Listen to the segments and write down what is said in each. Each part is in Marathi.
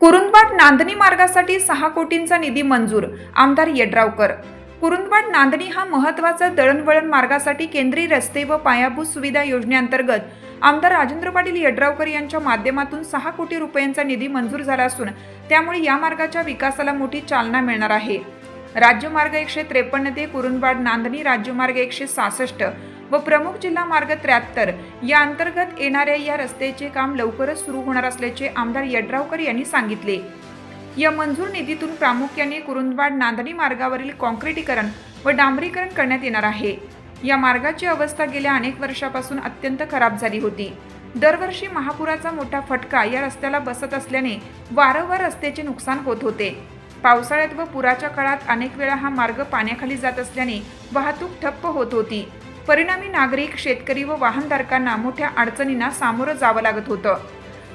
कुरुंदवाड नांदणी मार्गासाठी सहा कोटींचा निधी मंजूर आमदार यड्रावकर. कुरुंदवाड नांदणी हा महत्त्वाचा दळणवळण मार्गासाठी केंद्रीय रस्ते व पायाभूत सुविधा योजनेअंतर्गत आमदार राजेंद्र पाटील यड्रावकर यांच्या माध्यमातून सहा कोटी रुपयांचा निधी मंजूर झाला असून त्यामुळे या मार्गाच्या विकासाला मोठी चालना मिळणार आहे. राज्यमार्ग एकशे त्रेपन्न ते कुरुंदवाड नांदणी राज्यमार्ग एकशे सहासष्ट व प्रमुख जिल्हा मार्ग त्र्याहत्तर. या अंतर्गत येणाऱ्या या रस्त्याचे काम लवकरच सुरू होणार असल्याचे आमदार यड्रावकर यांनी सांगितले. या मंजूर निधीतून प्रामुख्याने कुरुंदवाड नांदणी मार्गावरील काँक्रिटीकरण व डांबरीकरण करण्यात येणार आहे. या मार्गाची अवस्था गेल्या अनेक वर्षापासून अत्यंत खराब झाली होती. दरवर्षी महापुराचा मोठा फटका या रस्त्याला बसत असल्याने वारंवार रस्त्याचे नुकसान होत होते. पावसाळ्यात व पुराच्या काळात अनेक वेळा हा मार्ग पाण्याखाली जात असल्याने वाहतूक ठप्प होत होती. परिणामी नागरिक शेतकरी व वाहनधारकांना मोठ्या अडचणींना सामोरं जावं लागत होतं.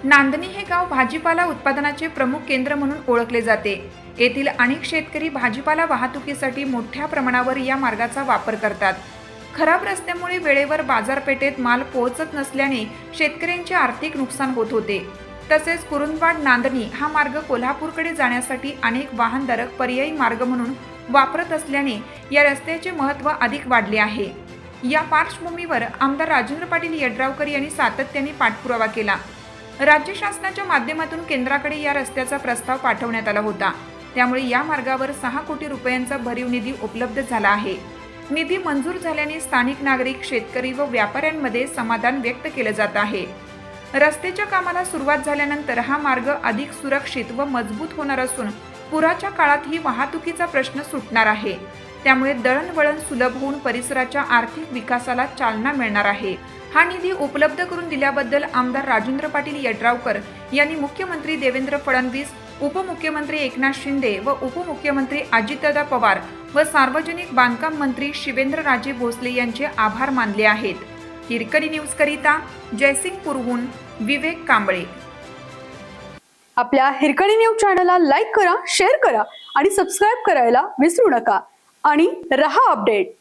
नांदणी हे गाव भाजीपाला उत्पादनाचे प्रमुख केंद्र म्हणून ओळखले जाते. येथील अनेक शेतकरी भाजीपाला वाहतुकीसाठी मोठ्या प्रमाणावर या मार्गाचा वापर करतात. खराब रस्त्यामुळे वेळेवर बाजारपेठेत माल पोहोचत नसल्याने शेतकऱ्यांचे आर्थिक नुकसान होत होते. तसेच कुरुंदवाड नांदणी हा मार्ग कोल्हापूरकडे जाण्यासाठी अनेक वाहनधारक पर्यायी मार्ग म्हणून वापरत असल्याने या रस्त्याचे महत्त्व अधिक वाढले आहे. या पार्श्वभूमीवर आमदार राजेंद्र पाटील यड्रावकर यांनी सातत्याने पाठपुरावा केला. राज्य शासनाच्या माध्यमातून केंद्राकडे या रस्त्याचा प्रस्ताव पाठवण्यात आला होता. त्यामुळे या मार्गावर सहा कोटी रुपयांचा भरीव निधी उपलब्ध झाला आहे. निधी मंजूर झाल्याने स्थानिक नागरिक शेतकरी व व्यापाऱ्यांमध्ये समाधान व्यक्त केलं जात आहे. रस्त्याच्या कामाला सुरुवात झाल्यानंतर हा मार्ग अधिक सुरक्षित व मजबूत होणार असून पुराच्या काळातही वाहतुकीचा प्रश्न सुटणार आहे. त्यामुळे दळणवळण सुलभ होऊन परिसराच्या आर्थिक विकासाला चालना मिळणार आहे. हा निधी उपलब्ध करून दिल्याबद्दल आमदार राजेंद्र पाटील यड्रावकर यांनी मुख्यमंत्री देवेंद्र फडणवीस उपमुख्यमंत्री एकनाथ शिंदे व उपमुख्यमंत्री अजितदादा पवार व सार्वजनिक बांधकाम मंत्री शिवेंद्रराजे भोसले यांचे आभार मानले आहेत. हिरकणी न्यूज करिता जयसिंगपूरहून विवेक कांबळे. आपल्या हिरकणी न्यूज चॅनलला लाईक करा शेअर करा आणि सबस्क्राईब करायला विसरू नका. आणि रहा अपडेट.